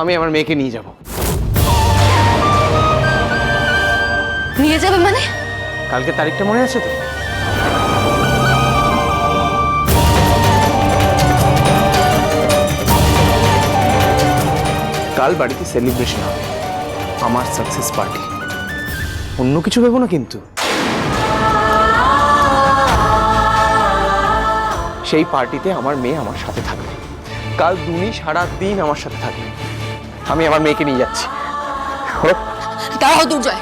আমি আমার মেয়েকে নিয়ে যাব। নিয়ে যাবে মানে? কালকে তারিখটা মনে আছে তো? কাল বাড়িতে সেলিব্রেশন হবে। আমার সাকসেস পার্টি অন্য কিছু ভেবো না কিন্তু। সেই পার্টিতে আমার মেয়ে আমার সাথে থাকবে। কাল দুনি সারা দিন আমার সাথে থাকবে। আমি আমার মেয়েকে নিয়ে যাচ্ছি। দাঁড়াও দুর্জয়।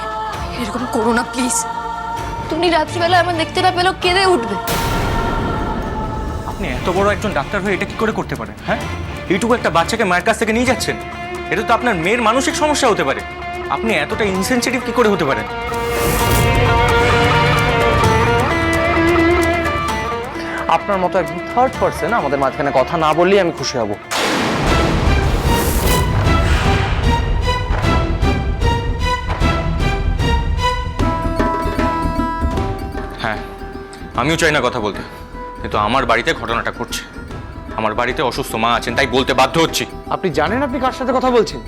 এরকম করো না প্লিজ তুমি রাত্রিবেলা আমার দেখতে না পেলেও কেঁদে উঠবে। আপনি এত বড় একজন ডাক্তার হয়ে এটা কি করে করতে পারেন হ্যাঁ? এইটুকু একটা বাচ্চাকে মায়ের কাছ থেকে নিয়ে যাচ্ছেন এটা তো আপনার মেয়ের মানসিক সমস্যা হতে পারে। আপনি এতটা ইনসেনসিটিভ কি করে হতে পারেন? আপনার মতো একজন থার্ড পার্সন আমাদের মাঝখানে কথা না বললেই আমি খুশি হব। আমিও চাই না কথা বলতে। কিন্তু আমার বাড়িতে ঘটনাটা ঘটছে। আমার বাড়িতে অসুস্থ মা আছেন তাই বলতে বাধ্য হচ্ছি। আপনি জানেন আপনি কার সাথে কথা বলছেন?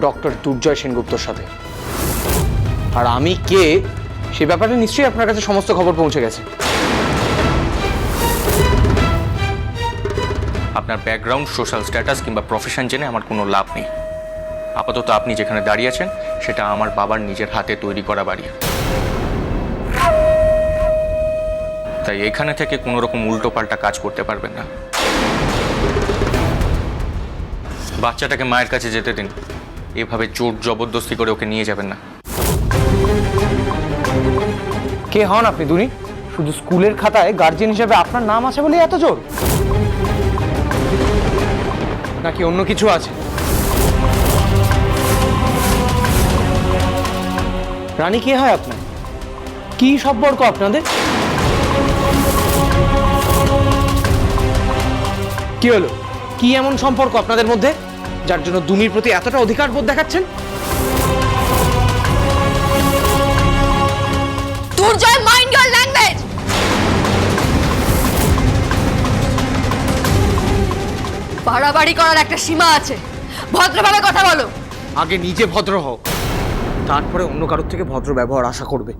ডক্টর দুর্জয় সেনগুপ্তর সাথে। আর আমি কে সে ব্যাপারে নিশ্চয়ই আপনার কাছে সমস্ত খবর পৌঁছে গেছে। আপনার ব্যাকগ্রাউন্ড সোশ্যাল স্ট্যাটাস কিংবা প্রফেশন জেনে আমার কোনো লাভ নেই। আপাতত আপনি যেখানে দাঁড়িয়ে আছেন সেটা আমার বাবার নিজের হাতে তৈরি করা বাড়ি। তাই এখানে থেকে কোনো রকম উল্টোপাল্টা কাজ করতে পারবেন না। বাচ্চাটাকে মায়ের কাছে যেতে দিন। এভাবে জোর জবরদস্তি করে ওকে নিয়ে যাবেন না। কে হন আপনি, দুনি? শুধু স্কুলের খাতায় গার্জেন হিসেবে আপনার নাম আছে বলে এত জোর নাকি অন্য কিছু আছে? রানী, কে হয় আপনার? কি সম্পর্ক আপনাদের? কি হলো? কি এমন সম্পর্ক আপনাদের মধ্যে যার জন্য দুমির প্রতি এতটা অধিকার বোধ দেখাচ্ছেন? দুর্জয় মাইন্ড ইওর ল্যাঙ্গুয়েজ বাড়াবাড়ি করার একটা সীমা আছে। ভদ্রভাবে কথা বলো। আগে নিজে ভদ্র হও তারপরে অন্য কারোর থেকে ভদ্র ব্যবহার আশা করবে।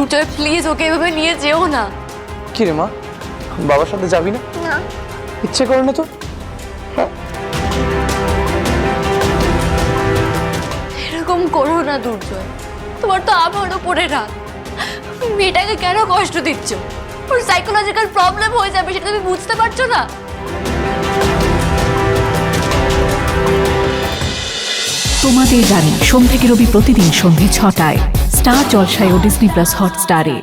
দুর্জয় প্লিজ ওকে এভাবে নিয়ে যেও না। কি রে মা? বাবার সাথে যাবি না? না। ইচ্ছে করে না তো এরকম করো না দুর্জয়। তোমার তো আমার উপরে রাত মেয়েটাকে কেন কষ্ট দিচ্ছ? ওর সাইকোলজিক্যাল প্রবলেম হয়ে যাবে সেটা তুমি বুঝতে পারছ না? তোমাদের জানি সোম থেকে রবি প্রতিদিন সন্ধে ছটায় স্টার জলসায় ও ডিসনি প্লাস হটস্টারে।